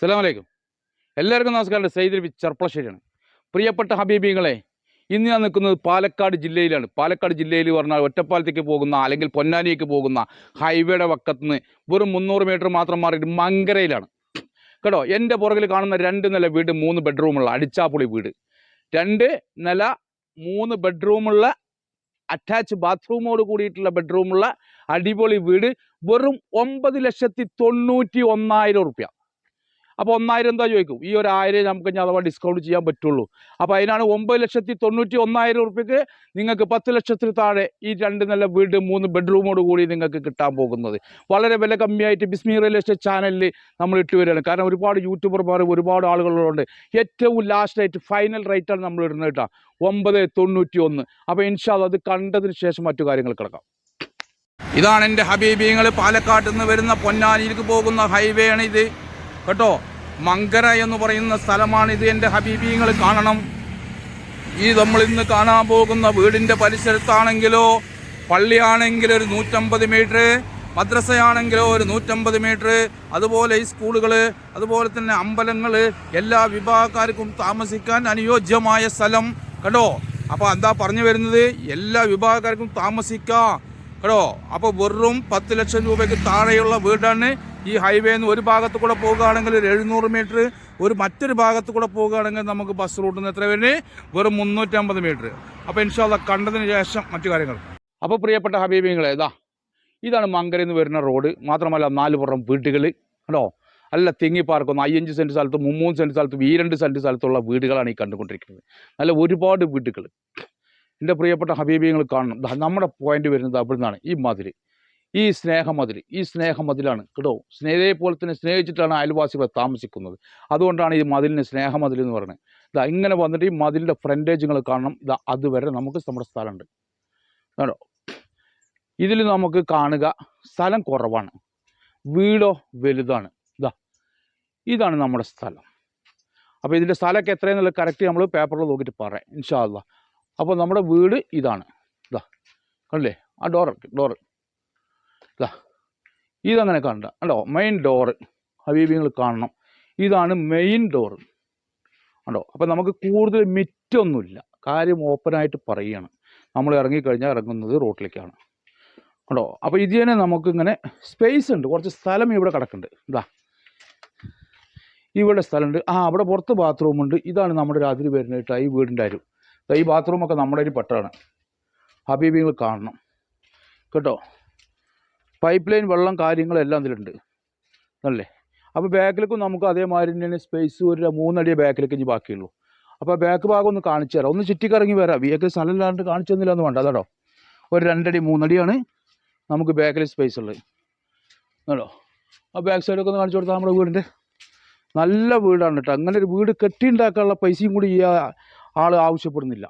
അസ്സലാമലൈക്കും. എല്ലാവർക്കും നമസ്കാരം. സൈദ് ബി ചെർപ്പളശ്ശേരിയാണ്. പ്രിയപ്പെട്ട ഹബീബിങ്ങളെ ഇന്ന് ഞാൻ നിൽക്കുന്നത് പാലക്കാട് ജില്ലയിലാണ്. പാലക്കാട് ജില്ലയിൽ പറഞ്ഞാൽ ഒറ്റപ്പാലത്തേക്ക് പോകുന്ന അല്ലെങ്കിൽ പൊന്നാനിയേക്ക് പോകുന്ന ഹൈവേയുടെ വക്കത്ത് നിന്ന് വെറും മുന്നൂറ് മീറ്റർ മാത്രം മാറിയിട്ട് മങ്കരയിലാണ്. കേട്ടോ എന്റെ പുറകിൽ കാണുന്ന രണ്ട് നില വീട് മൂന്ന് ബെഡ്റൂമുള്ള അടിച്ചാപ്പൊളി വീട്. രണ്ട് നില മൂന്ന് ബെഡ്റൂമുള്ള അറ്റാച്ച് ബാത്റൂമോട് കൂടിയിട്ടുള്ള ബെഡ്റൂമുള്ള അടിപൊളി വീട് വെറും ഒമ്പത് ലക്ഷത്തി തൊണ്ണൂറ്റി ഒന്നായിരം റുപ്യ. അപ്പോൾ ഒന്നായിരം എന്താ ചോദിക്കും? ഈ ഒരു ആയിരം നമുക്ക് ഇനി അഥവാ ഡിസ്കൗണ്ട് ചെയ്യാൻ പറ്റുള്ളൂ. അപ്പോൾ അതിനാണ് ഒമ്പത് ലക്ഷത്തി തൊണ്ണൂറ്റി ഒന്നായിരം റുപ്യക്ക് നിങ്ങൾക്ക് പത്ത് ലക്ഷത്തിൽ താഴെ ഈ രണ്ട് നല്ല വീട് മൂന്ന് ബെഡ്റൂമോട് കൂടി നിങ്ങൾക്ക് കിട്ടാൻ പോകുന്നത്. വളരെ വില കമ്മിയായിട്ട് ബിസ്മി റിയൽ എസ്റ്റേറ്റ് ചാനലിൽ നമ്മൾ ഇട്ട് വരികയാണ്. കാരണം ഒരുപാട് യൂട്യൂബർമാർ ഒരുപാട് ആളുകളുണ്ട് ഏറ്റവും ലാസ്റ്റ് ആയിട്ട് ഫൈനൽ റേറ്റാണ് നമ്മൾ ഇടുന്നത് കേട്ടോ. ഒമ്പത് തൊണ്ണൂറ്റി ഒന്ന് അപ്പോൾ ഇൻഷാദ് അത് കണ്ടതിന് ശേഷം മറ്റു കാര്യങ്ങൾ കിടക്കാം. ഇതാണ് എന്റെ ഹബീബിങ്ങൾ പാലക്കാട്ട് നിന്ന് വരുന്ന പൊന്നാനിയിലേക്ക് പോകുന്ന ഹൈവേ ആണ് ഇത് കേട്ടോ? മങ്കര എന്ന് പറയുന്ന സ്ഥലമാണിത് എന്റെ ഹബീബിങ്ങൾ കാണണം. ഈ നമ്മൾ ഇന്ന് കാണാൻ പോകുന്ന വീടിന്റെ പരിസരത്താണെങ്കിലോ പള്ളിയാണെങ്കിലോ ഒരു നൂറ്റമ്പത് മീറ്റർ മദ്രസയാണെങ്കിലോ ഒരു നൂറ്റമ്പത് മീറ്റർ അതുപോലെ ഈ സ്കൂളുകൾ അതുപോലെ തന്നെ അമ്പലങ്ങൾ എല്ലാ വിഭാഗക്കാർക്കും താമസിക്കാൻ അനുയോജ്യമായ സ്ഥലം. കേട്ടോ അപ്പോൾ എന്താ പറഞ്ഞു വരുന്നത്? എല്ലാ വിഭാഗക്കാർക്കും താമസിക്കാം. കേട്ടോ അപ്പോൾ വെറും പത്ത് ലക്ഷം രൂപയ്ക്ക് താഴെയുള്ള വീടാണ് ഈ ഹൈവേയിൽ നിന്ന് ഒരു ഭാഗത്ത് കൂടെ പോകുകയാണെങ്കിൽ ഒരു എഴുന്നൂറ് മീറ്റർ ഒരു മറ്റൊരു ഭാഗത്ത് കൂടെ പോകുകയാണെങ്കിൽ നമുക്ക് ബസ് റൂട്ടിൽ നിന്ന് എത്ര വരുന്നത് വെറും മുന്നൂറ്റമ്പത് മീറ്റർ അപ്പോൾ ഇൻഷാല്ല കണ്ടതിന് ശേഷം മറ്റു കാര്യങ്ങൾ. അപ്പോൾ പ്രിയപ്പെട്ട ഹബീബിങ്ങളെ ഇതാ ഇതാണ് മങ്കരയിൽ നിന്ന് വരുന്ന റോഡ് മാത്രമല്ല നാല് പുറം വീടുകൾ. കേട്ടോ അല്ല തിങ്ങി പാർക്കുന്ന അയ്യഞ്ച് സെന്റ് സ്ഥലത്ത് മുമ്മൂന്ന് സെന്റ് സ്ഥലത്ത് ഈ രണ്ട് സെന്റ് സ്ഥലത്തുള്ള വീടുകളാണ് ഈ കണ്ടുകൊണ്ടിരിക്കുന്നത്. നല്ല ഒരുപാട് വീടുകൾ. എന്റെ പ്രിയപ്പെട്ട ഹബീബിങ്ങൾ കാണണം. നമ്മുടെ പോയിന്റ് വരുന്നത് അവിടെ നിന്നാണ് ഈ മതിൽ ഈ സ്നേഹമതിൽ ഈ സ്നേഹമതിലാണ് കേട്ടോ. സ്നേഹയെ പോലെ തന്നെ സ്നേഹിച്ചിട്ടാണ് അയൽവാസികൾ താമസിക്കുന്നത്. അതുകൊണ്ടാണ് ഈ മതിലിന് സ്നേഹമതിൽ എന്ന് പറയുന്നത്. ഇതാ ഇങ്ങനെ വന്നിട്ട് ഈ മതിലിന്റെ ഫ്രണ്ടേജുകൾ കാണണം. ഇതാ അതുവരെ നമുക്ക് നമ്മുടെ സ്ഥലമുണ്ട്. കേട്ടോ ഇതിൽ നമുക്ക് കാണുക സ്ഥലം കുറവാണ്. വീടോ വലുതാണ്. ഇതാ ഇതാണ് നമ്മുടെ സ്ഥലം. അപ്പോൾ ഇതിന്റെ സ്ഥലമൊക്കെ എത്രയെന്നുള്ള കറക്റ്റ് നമ്മൾ പേപ്പറിൽ നോക്കിയിട്ട് പറയാം ഇൻഷാല്ല അപ്പോൾ നമ്മുടെ വീട് ഇതാണ്. ഇതാ കണ്ടില്ലേ? ആ ഡോർ ഇതാ ഇതങ്ങനെ കണ്ട കണ്ടോ? മെയിൻ ഡോറ് ഹബീബിങ്ങൾ കാണണം. ഇതാണ് മെയിൻ ഡോറ് കണ്ടോ? അപ്പോൾ നമുക്ക് കൂടുതൽ മിറ്റൊന്നുമില്ല. കാര്യം ഓപ്പണായിട്ട് പറയുകയാണ് നമ്മൾ ഇറങ്ങിക്കഴിഞ്ഞാൽ ഇറങ്ങുന്നത് റോട്ടിലേക്കാണ്. കണ്ടോ? അപ്പോൾ ഇത് തന്നെ നമുക്കിങ്ങനെ സ്പേസ് ഉണ്ട്. കുറച്ച് സ്ഥലം ഇവിടെ കിടക്കുന്നുണ്ട്. ഇതാ ഇവിടെ സ്ഥലമുണ്ട്. ആ അവിടെ പുറത്ത് ബാത്റൂമുണ്ട് ഇതാണ് നമ്മുടെ രാത്രി വരുന്നതായിട്ട് ഈ വീടിന്റെ അരു. ഈ ബാത്റൂമൊക്കെ നമ്മുടെ ഒരു പെട്ടാണ്. ഹബീബിങ്ങൾ കാണണം. കേട്ടോ? പൈപ്പ് ലൈൻ വെള്ളം കാര്യങ്ങളെല്ലാം ഇതിലുണ്ട്. അല്ലേ? അപ്പോൾ ബാക്കിലേക്കും നമുക്ക് അതേമാതിരി തന്നെ സ്പേസ് ഒരു മൂന്നടിയെ ബാക്കിലേക്ക് ഇനി ബാക്കിയുള്ളൂ. അപ്പോൾ ബാക്ക് ഭാഗം ഒന്ന് കാണിച്ചു തരാം. ഒന്ന് ചുറ്റിക്കറങ്ങി വരാം. ബാക്കിൽ സ്ഥലം ഇല്ലാണ്ട് കാണിച്ചു തന്നില്ല എന്ന് വേണ്ട. അതാടോ ഒരു രണ്ടടി മൂന്നടിയാണ് നമുക്ക് ബാക്കിൽ സ്പേസ് ഉള്ളത്. ആണോ? ആ ബാക്ക് സൈഡൊക്കെ ഒന്ന് കാണിച്ചു കൊടുത്താൽ നമ്മുടെ വീടിന്റെ. നല്ല വീടാണ് കേട്ടോ. അങ്ങനെ ഒരു വീട് കെട്ടിയുണ്ടാക്കാനുള്ള പൈസയും കൂടി ഈ ആൾ ആവശ്യപ്പെടുന്നില്ല.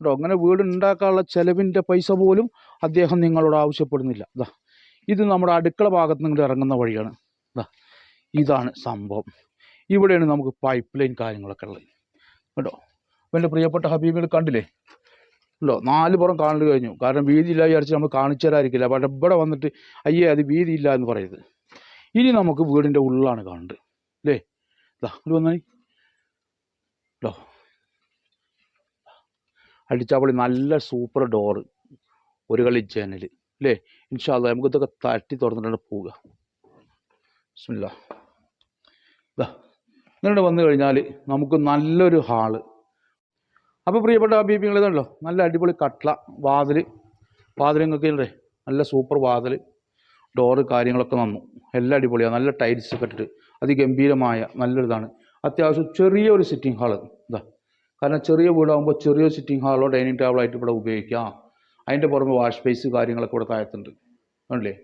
കേട്ടോ അങ്ങനെ വീട് ഉണ്ടാക്കാനുള്ള ചിലവിന്റെ പൈസ പോലും അദ്ദേഹം നിങ്ങളോട് ആവശ്യപ്പെടുന്നില്ല. ഇതാ ഇത് നമ്മുടെ അടുക്കള ഭാഗത്ത് നിന്ന് ഇറങ്ങുന്ന വഴിയാണ്. ഇതാ ഇതാണ് സംഭവം. ഇവിടെയാണ് നമുക്ക് പൈപ്പ് ലൈൻ കാര്യങ്ങളൊക്കെ ഉള്ളത്. കേട്ടോ അപ്പോൾ എന്റെ പ്രിയപ്പെട്ട ഹബീബികൾ കണ്ടില്ലേ? ഉണ്ടോ നാല് പുറം കാണൽ കഴിഞ്ഞു. കാരണം വീതി ഇല്ല വിചാരിച്ച് നമ്മൾ കാണിച്ചു തരാതിരിക്കില്ല. പക്ഷേ ഇവിടെ വന്നിട്ട് അയ്യേ അത് ഇല്ല എന്ന് പറയരുത്. ഇനി നമുക്ക് വീടിന്റെ ഉള്ളിലാണ് കാണേണ്ടത്. അല്ലേ ഇതാ ഇത് വന്നാൽ അടിച്ചാൽ പൊളി നല്ല സൂപ്പർ ഡോറ്. ഒരു കളി ജനൽ അല്ലേ ഇൻഷാല്ല നമുക്ക് ഇതൊക്കെ തട്ടി തുറന്നിട്ടാണ് പോവുക. ബിസ്മില്ല. ഇങ്ങനെ വന്നു കഴിഞ്ഞാൽ നമുക്ക് നല്ലൊരു ഹാൾ. അപ്പോൾ പ്രിയപ്പെട്ട ബീബിങ്ങൾ ഇതുണ്ടല്ലോ നല്ല അടിപൊളി കട്ട്ള വാതിൽ വാതിലൊക്കെ ഇല്ലേ? നല്ല സൂപ്പർ വാതിൽ ഡോറ് കാര്യങ്ങളൊക്കെ നന്നു. എല്ലാം അടിപൊളിയാണ് നല്ല ടൈൽസ് ഒക്കെ ഇട്ടിട്ട്. അതിഗംഭീരമായ നല്ലൊരിതാണ്. അത്യാവശ്യം ചെറിയ ഒരു സിറ്റിംഗ് ഹാൾ. ഇതാ കാരണം ചെറിയ വീടാകുമ്പോൾ ചെറിയ സിറ്റിംഗ് ഹാളോ ഡൈനിങ് ടേബിളായിട്ട് ഇവിടെ ഉപയോഗിക്കാം. അതിന്റെ പുറമെ വാഷ് സ്പേസ് കാര്യങ്ങളൊക്കെ ഇവിടെ താഴത്തുണ്ട്. കണ്ടില്ലേ?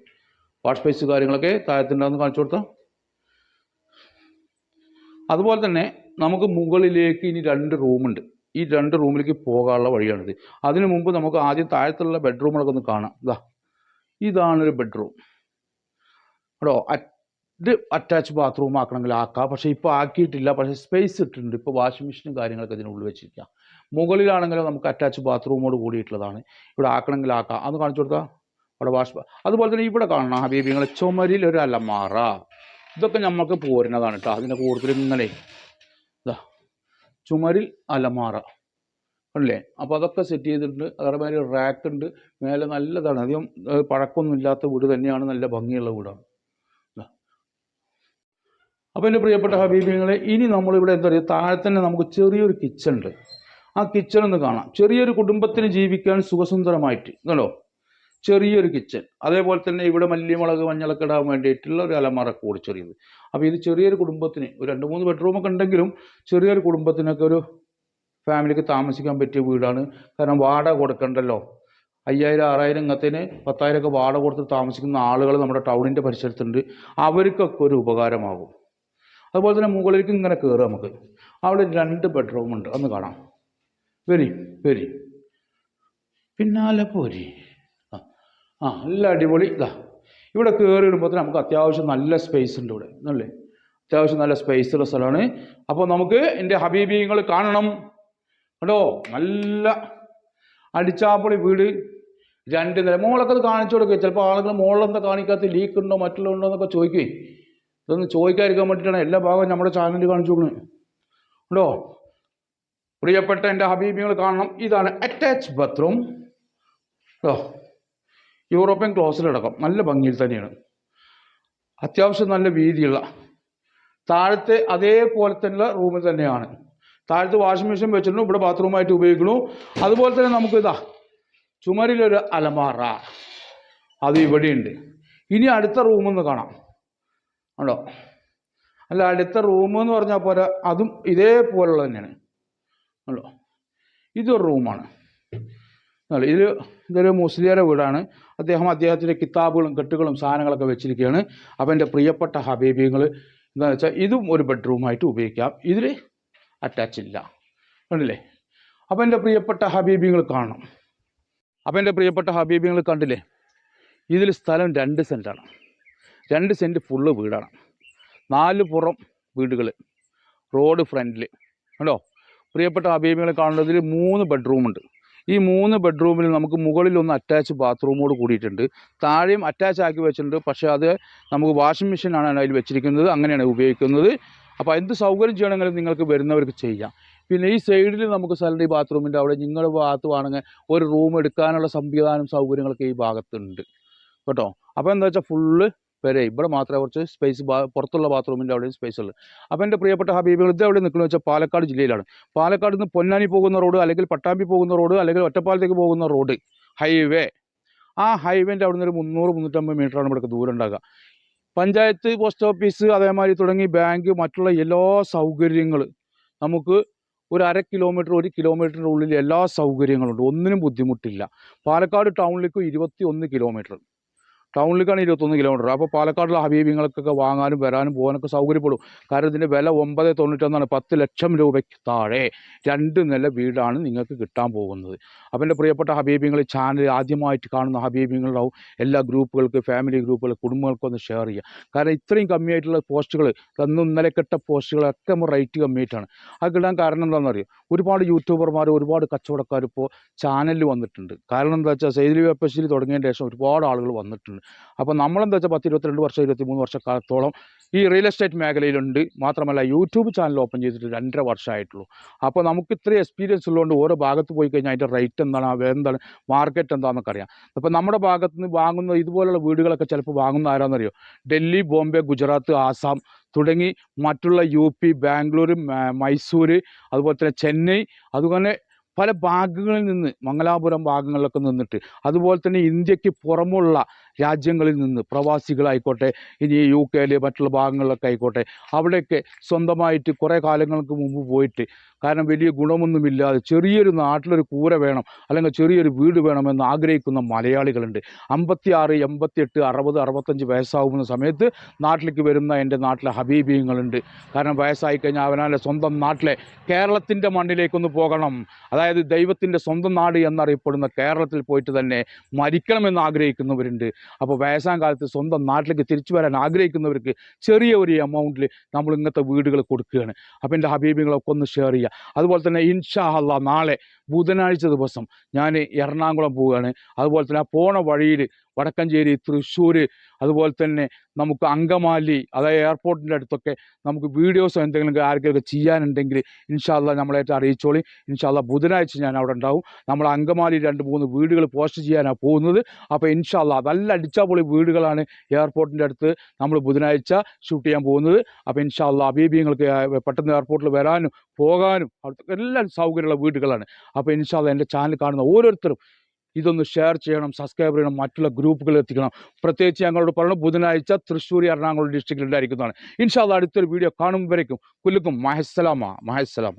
വാഷ് സ്പേസ് കാര്യങ്ങളൊക്കെ താഴത്തുണ്ടാന്ന് കാണിച്ചു കൊടുത്താൽ അതുപോലെ തന്നെ നമുക്ക് മുകളിലേക്ക് ഇനി രണ്ട് റൂമുണ്ട് ഈ രണ്ട് റൂമിലേക്ക് പോകാനുള്ള വഴിയാണിത്. അതിനു മുമ്പ് നമുക്ക് ആദ്യം താഴത്തുള്ള ബെഡ്റൂമുകളൊക്കെ ഒന്ന് കാണാം. ഇതാ ഇതാണൊരു ബെഡ്റൂം കേട്ടോ ഇത് അറ്റാച്ച് ബാത്റൂം ആക്കണമെങ്കിൽ ആക്കാം. പക്ഷേ ഇപ്പോൾ ആക്കിയിട്ടില്ല. പക്ഷേ സ്പേസ് ഇട്ടിട്ടുണ്ട്. ഇപ്പോൾ വാഷിംഗ് മെഷീനും കാര്യങ്ങളൊക്കെ ഇതിനുള്ളിൽ വെച്ചിരിക്കാം. മുകളിലാണെങ്കിലും നമുക്ക് അറ്റാച്ച് ബാത്റൂമോട് കൂടിയിട്ടുള്ളതാണ്. ഇവിടെ ആക്കണമെങ്കിൽ ആക്കാം. അത് കാണിച്ചു കൊടുത്താൽ അവിടെ വാഷ് അതുപോലെ തന്നെ ഇവിടെ കാണണം ഹബീബിങ്ങൾ ചുമരിൽ ഒരു അലമാറ. ഇതൊക്കെ നമുക്ക് പോരുന്നതാണ് കേട്ടോ അതിന്റെ കൂടുതൽ ഇങ്ങനെ. ഇതാ ചുമരിൽ അലമാറ. അല്ലേ അപ്പോൾ അതൊക്കെ സെറ്റ് ചെയ്തിട്ടുണ്ട്. അതേമാതിരി റാക്ക് ഉണ്ട്. മേലെ നല്ലതാണ്. അധികം പഴക്കമൊന്നും ഇല്ലാത്ത വീട് തന്നെയാണ്. നല്ല ഭംഗിയുള്ള വീടാണ്. അപ്പോൾ എന്റെ പ്രിയപ്പെട്ട ഹബീബിങ്ങളെ ഇനി നമ്മളിവിടെ എന്താ പറയുക താഴെ തന്നെ നമുക്ക് ചെറിയൊരു കിച്ചൺ ഉണ്ട്. ആ കിച്ചൺ ഒന്ന് കാണാം. ചെറിയൊരു കുടുംബത്തിന് ജീവിക്കാൻ സുഖസുന്ദരമായിട്ട്. കണ്ടോ? ചെറിയൊരു കിച്ചൺ. അതേപോലെ തന്നെ ഇവിടെ മല്ലിമുളക് മഞ്ഞളൊക്കെ ഇടാൻ വേണ്ടിയിട്ടുള്ള ഒരു അലമാറ കൂടി ചെറിയത്. അപ്പോൾ ഇത് ചെറിയൊരു കുടുംബത്തിന് ഒരു രണ്ട് മൂന്ന് ബെഡ്റൂമൊക്കെ ഉണ്ടെങ്കിലും ചെറിയൊരു കുടുംബത്തിനൊക്കെ ഒരു ഫാമിലിക്ക് താമസിക്കാൻ പറ്റിയ വീടാണ്. കാരണം വാടക കൊടുക്കണ്ടല്ലോ. അയ്യായിരം ആറായിരം ഇങ്ങത്തിന് പത്തായിരമൊക്കെ വാടക കൊടുത്ത് താമസിക്കുന്ന ആളുകൾ നമ്മുടെ ടൗണിന്റെ പരിസരത്തുണ്ട്. അവർക്കൊക്കെ ഒരു ഉപകാരമാകും. അതുപോലെ തന്നെ മുകളിലേക്ക് ഇങ്ങനെ കയറുക നമുക്ക്. അവിടെ രണ്ട് ബെഡ്റൂമുണ്ട് ഒന്ന് കാണാം. വരി വരി. പിന്നാലെ പോരി. ആ നല്ല അടിപൊളി. ഇതാ ഇവിടെ കയറി ഇടുമ്പോൾ നമുക്ക് അത്യാവശ്യം നല്ല സ്പേസ് ഉണ്ട് ഇവിടെ എന്നല്ലേ അത്യാവശ്യം നല്ല സ്പേസ് ഉള്ള സ്ഥലമാണ്. അപ്പോൾ നമുക്ക് എന്റെ ഹബീബിങ്ങൾ കാണണം. കേട്ടോ നല്ല അടിച്ചാപ്പൊളി വീട്. രണ്ട് നില. മോളൊക്കെ അത് കാണിച്ചു കൊടുക്കുക ചിലപ്പോൾ ആളുകൾ മോളിലെന്താ കാണിക്കാത്ത ലീക്ക് ഉണ്ടോ മറ്റുള്ള ഉണ്ടോ എന്നൊക്കെ ചോദിക്കുകയും ഇതൊന്ന് ചോദിക്കാതിരിക്കാൻ വേണ്ടിയിട്ടാണ് എല്ലാ ഭാഗവും നമ്മുടെ ചാനലിൽ കാണിച്ചു കൊടുക്കുന്നത്. ഉണ്ടോ പ്രിയപ്പെട്ട എന്റെ ഹബീബികൾ കാണണം. ഇതാണ് അറ്റാച്ച് ബാത്റൂം കേട്ടോ യൂറോപ്യൻ ക്ലോസിലടക്കം നല്ല ഭംഗിയിൽ തന്നെയാണ്. അത്യാവശ്യം നല്ല വീതിയുള്ള താഴത്തെ അതേപോലെ തന്നെയുള്ള റൂമിൽ തന്നെയാണ്. താഴത്ത് വാഷിംഗ് മെഷീൻ വെച്ചിട്ടുണ്ട് ഇവിടെ ബാത്റൂമായിട്ട് ഉപയോഗിക്കുന്നു. അതുപോലെ തന്നെ നമുക്ക് ഇതാ ചുമരിലൊരു അലമാറ. അത് ഇവിടെയുണ്ട്. ഇനി അടുത്ത റൂമെന്ന് കാണാം. ഉണ്ടോ അല്ല അടുത്ത റൂം എന്ന് പറഞ്ഞാൽ പോരാ അതും ഇതേപോലുള്ള തന്നെയാണ്. ഉണ്ടോ ഇതൊരു റൂമാണ് അല്ല? ഇത് ഇതൊരു മുസ്ലിയുടെ വീടാണ്. അദ്ദേഹം അദ്ദേഹത്തിന്റെ കിതാബുകളും കെട്ടുകളും സാധനങ്ങളൊക്കെ വെച്ചിരിക്കുകയാണ്. അപ്പം എന്റെ പ്രിയപ്പെട്ട ഹബീബിങ്ങൾ എന്താണെന്ന് വെച്ചാൽ ഇതും ഒരു ബെഡ്റൂമായിട്ട് ഉപയോഗിക്കാം. ഇതിൽ അറ്റാച്ച് ഇല്ല. കണ്ടില്ലേ? അപ്പം എന്റെ പ്രിയപ്പെട്ട ഹബീബിങ്ങൾ കാണണം. അപ്പം എന്റെ പ്രിയപ്പെട്ട ഹബീബിങ്ങൾ കണ്ടില്ലേ? ഇതിൽ സ്ഥലം രണ്ട് സെന്റാണ്. രണ്ട് സെന്റ് ഫുള്ള് വീടാണ്. നാല് പുറം വീടുകൾ. റോഡ് ഫ്രണ്ടിൽ. കണ്ടോ? പ്രിയപ്പെട്ട ഹബീബികൾ കാണുന്നതിൽ മൂന്ന് ബെഡ്റൂമുണ്ട്. ഈ മൂന്ന് ബെഡ്റൂമിൽ നമുക്ക് മുകളിൽ ഒന്ന് അറ്റാച്ച് ബാത്റൂമോട് കൂടിയിട്ടുണ്ട്. താഴെയും അറ്റാച്ച് ആക്കി വെച്ചിട്ടുണ്ട്. പക്ഷേ അത് നമുക്ക് വാഷിംഗ് മെഷീനാണ് അതിൽ വെച്ചിരിക്കുന്നത്. അങ്ങനെയാണ് ഉപയോഗിക്കുന്നത്. അപ്പോൾ എന്ത് സൗകര്യം ചെയ്യണമെങ്കിലും നിങ്ങൾക്ക് വരുന്നവർക്ക് ചെയ്യാം. പിന്നെ ഈ സൈഡിൽ നമുക്ക് സാലറി ബാത്റൂമിന്റെ അവിടെ നിങ്ങളുടെ ഭാഗത്ത് വേണമെങ്കിൽ ഒരു റൂം എടുക്കാനുള്ള സംവിധാനം സൗകര്യങ്ങളൊക്കെ ഈ ഭാഗത്തുണ്ട്. കേട്ടോ? അപ്പോൾ എന്താ വെച്ചാൽ ഫുള്ള് വരെ ഇവിടെ മാത്രമേ കുറച്ച് സ്പേസ് പുറത്തുള്ള ബാത്റൂമിന്റെ അവിടെയും സ്പേസ് ഉള്ളൂ. അപ്പോൾ എന്റെ പ്രിയപ്പെട്ട ഹബീബികൾ ഇത് എവിടെ നിൽക്കുന്നത് വെച്ചാൽ പാലക്കാട് ജില്ലയിലാണ്. പാലക്കാട് നിന്ന് പൊന്നാനി പോകുന്ന റോഡ് അല്ലെങ്കിൽ പട്ടാമ്പി പോകുന്ന റോഡ് അല്ലെങ്കിൽ ഒറ്റപ്പാലത്തേക്ക് പോകുന്ന റോഡ് ഹൈവേ ആ ഹൈവേന്റെ അവിടെ നിന്ന് ഒരു മുന്നൂറ് മുന്നൂറ്റമ്പത് മീറ്ററാണ് ഇവിടെ ദൂരം ഉണ്ടാകുക പഞ്ചായത്ത് പോസ്റ്റ് ഓഫീസ് അതേമാതിരി തുടങ്ങി ബാങ്ക് മറ്റുള്ള എല്ലാ സൗകര്യങ്ങൾ നമുക്ക് ഒരു അര കിലോമീറ്റർ ഒരു കിലോമീറ്ററിന്റെ ഉള്ളിൽ എല്ലാ സൗകര്യങ്ങളുണ്ട്. ഒന്നിനും ബുദ്ധിമുട്ടില്ല. പാലക്കാട് ടൗണിലേക്ക് ഇരുപത്തി ഒന്ന് കിലോമീറ്റർ ടൗണിലേക്കാണ് ഇരുപത്തൊന്ന് കിലോമീറ്റർ അപ്പോൾ പാലക്കാടുള്ള ഹബീബിങ്ങൾക്കൊക്കെ വാങ്ങാനും വരാനും പോകാനൊക്കെ സൗകര്യപ്പെടും. കാരണം ഇതിന്റെ വില ഒമ്പത് തൊണ്ണൂറ്റൊന്നാണ്. പത്ത് ലക്ഷം രൂപയ്ക്ക് താഴെ രണ്ട് നില വീടാണ് നിങ്ങൾക്ക് കിട്ടാൻ പോകുന്നത്. അപ്പോൾ എന്റെ പ്രിയപ്പെട്ട ഹബീബിങ്ങൾ ചാനൽ ആദ്യമായിട്ട് കാണുന്ന ഹബീബിങ്ങളുണ്ടാവും എല്ലാ ഗ്രൂപ്പുകൾക്ക് ഫാമിലി കുടുംബങ്ങൾക്ക് കുടുംബങ്ങൾക്കൊന്ന് ഷെയർ ചെയ്യുക. കാരണം ഇത്രയും കമ്മിയായിട്ടുള്ള പോസ്റ്റുകൾ തന്നും ഇന്നലെ കിട്ട പോസ്റ്റുകളൊക്കെ നമ്മൾ റേറ്റ് കമ്മിയായിട്ടാണ്. അത് കിട്ടാൻ കാരണം എന്താണെന്നറിയോ? ഒരുപാട് യൂട്യൂബർമാർ ഒരുപാട് കച്ചവടക്കാർ ഇപ്പോൾ ചാനലിൽ വന്നിട്ടുണ്ട്. കാരണം എന്താ വെച്ചാൽ സെയ്തിലി വെപ്പശ്ശേരി തുടങ്ങിയതിന് ശേഷം ഒരുപാട് ആളുകൾ വന്നിട്ടുണ്ട്. അപ്പോൾ നമ്മളെന്താ വെച്ചാൽ പത്ത് ഇരുപത്തിരണ്ട് വർഷം ഇരുപത്തിമൂന്ന് വർഷക്കാലത്തോളം ഈ റിയൽ എസ്റ്റേറ്റ് മേഖലയിലുണ്ട്. മാത്രമല്ല യൂട്യൂബ് ചാനൽ ഓപ്പൺ ചെയ്തിട്ട് രണ്ടര വർഷമായിട്ടുള്ളൂ. അപ്പോൾ നമുക്ക് ഇത്രയും എക്സ്പീരിയൻസ് ഉള്ളതുകൊണ്ട് ഓരോ ഭാഗത്ത് പോയി കഴിഞ്ഞാൽ അതിന്റെ റേറ്റ് എന്താണ് എന്താണ് മാർക്കറ്റ് എന്താണെന്നൊക്കെ അറിയാം. അപ്പോൾ നമ്മുടെ ഭാഗത്ത് നിന്ന് വാങ്ങുന്ന ഇതുപോലുള്ള വീടുകളൊക്കെ ചിലപ്പോൾ വാങ്ങുന്ന ആരാന്നറിയോ? ഡൽഹി ബോംബെ ഗുജറാത്ത് ആസാം തുടങ്ങി മറ്റുള്ള യു പി ബാംഗ്ലൂർ മൈസൂർ അതുപോലെ തന്നെ ചെന്നൈ അതുപോലെ പല ഭാഗങ്ങളിൽ നിന്ന് മംഗലാപുരം ഭാഗങ്ങളിലൊക്കെ നിന്നിട്ട് അതുപോലെ തന്നെ ഇന്ത്യയ്ക്ക് പുറമുള്ള രാജ്യങ്ങളിൽ നിന്ന് പ്രവാസികളായിക്കോട്ടെ ഇനി യു കെയിൽ മറ്റുള്ള ഭാഗങ്ങളിലൊക്കെ ആയിക്കോട്ടെ അവിടെയൊക്കെ സ്വന്തമായിട്ട് കുറേ കാലങ്ങൾക്ക് മുമ്പ് പോയിട്ട് കാരണം വലിയ ഗുണമൊന്നുമില്ലാതെ ചെറിയൊരു നാട്ടിലൊരു കൂര വേണം അല്ലെങ്കിൽ ചെറിയൊരു വീട് വേണമെന്ന് ആഗ്രഹിക്കുന്ന മലയാളികളുണ്ട്. അമ്പത്തി ആറ് എൺപത്തിയെട്ട് അറുപത് അറുപത്തഞ്ച് വയസ്സാകുന്ന സമയത്ത് നാട്ടിലേക്ക് വരുന്ന എന്റെ നാട്ടിലെ ഹബീബീങ്ങളുണ്ട് കാരണം വയസ്സായി കഴിഞ്ഞാൽ അവനാലെ സ്വന്തം നാട്ടിലെ കേരളത്തിന്റെ മണ്ണിലേക്കൊന്ന് പോകണം. അതായത് ദൈവത്തിന്റെ സ്വന്തം നാട് എന്നറിയപ്പെടുന്ന കേരളത്തിൽ പോയിട്ട് തന്നെ മരിക്കണമെന്ന് ആഗ്രഹിക്കുന്നവരുണ്ട്. അപ്പോൾ വയസ്സാം കാലത്ത് സ്വന്തം നാട്ടിലേക്ക് തിരിച്ചു വരാൻ ആഗ്രഹിക്കുന്നവർക്ക് ചെറിയ ഒരു എമൗണ്ടിൽ നമ്മൾ ഇങ്ങനത്തെ വീടുകൾ കൊടുക്കുകയാണ്. അപ്പോൾ എന്റെ ഹബീബികളൊക്കെ ഒന്ന് ഷെയർ ചെയ്യുക അതുപോലെ തന്നെ ഇൻഷാ അള്ളാ നാളെ ബുധനാഴ്ച ദിവസം ഞാൻ എറണാകുളം പോവുകയാണ്. അതുപോലെ തന്നെ ആ പോണ വഴിയിൽ വടക്കഞ്ചേരി തൃശ്ശൂർ അതുപോലെ തന്നെ നമുക്ക് അങ്കമാലി അതായത് എയർപോർട്ടിന്റെ അടുത്തൊക്കെ നമുക്ക് വീഡിയോസോ എന്തെങ്കിലും ആർക്കൊക്കെ ചെയ്യാനുണ്ടെങ്കിൽ ഇൻഷാല്ല നമ്മളായിട്ട് അറിയിച്ചോളി. ഇൻഷാല്ല ബുധനാഴ്ച ഞാൻ അവിടെ ഉണ്ടാവും. നമ്മൾ അങ്കമാലി രണ്ട് മൂന്ന് വീടുകൾ പോസ്റ്റ് ചെയ്യാനാണ് പോകുന്നത്. അപ്പോൾ ഇൻഷാല്ല നല്ല അടിച്ചാപൊളി വീടുകളാണ് എയർപോർട്ടിന്റെ അടുത്ത് നമ്മൾ ബുധനാഴ്ച ഷൂട്ട് ചെയ്യാൻ പോകുന്നത്. അപ്പോൾ ഇൻഷാല്ല അബീബിങ്ങൾക്ക് പെട്ടെന്ന് എയർപോർട്ടിൽ വരാനും പോകാനും അവിടുത്തെ എല്ലാം സൗകര്യമുള്ള വീടുകളാണ്. അപ്പോൾ ഇൻഷാല്ല എന്റെ ചാനൽ കാണുന്ന ഓരോരുത്തരും ഇതൊന്ന് ഷെയർ ചെയ്യണം സബ്സ്ക്രൈബ് ചെയ്യണം മറ്റുള്ള ഗ്രൂപ്പുകളിൽ എത്തിക്കണം. പ്രത്യേകിച്ച് ഞങ്ങളോട് പറഞ്ഞു ബുധനാഴ്ച തൃശ്ശൂർ എറണാകുളം ഡിസ്ട്രിക്റ്റിൽ ഉണ്ടായിരിക്കുന്നതാണ്. ഇൻഷാല്ല അടുത്തൊരു വീഡിയോ കാണുമ്പോഴേക്കും കുല്ലുക്കും മഹസ്സലാമ മഹസ്സലാമ.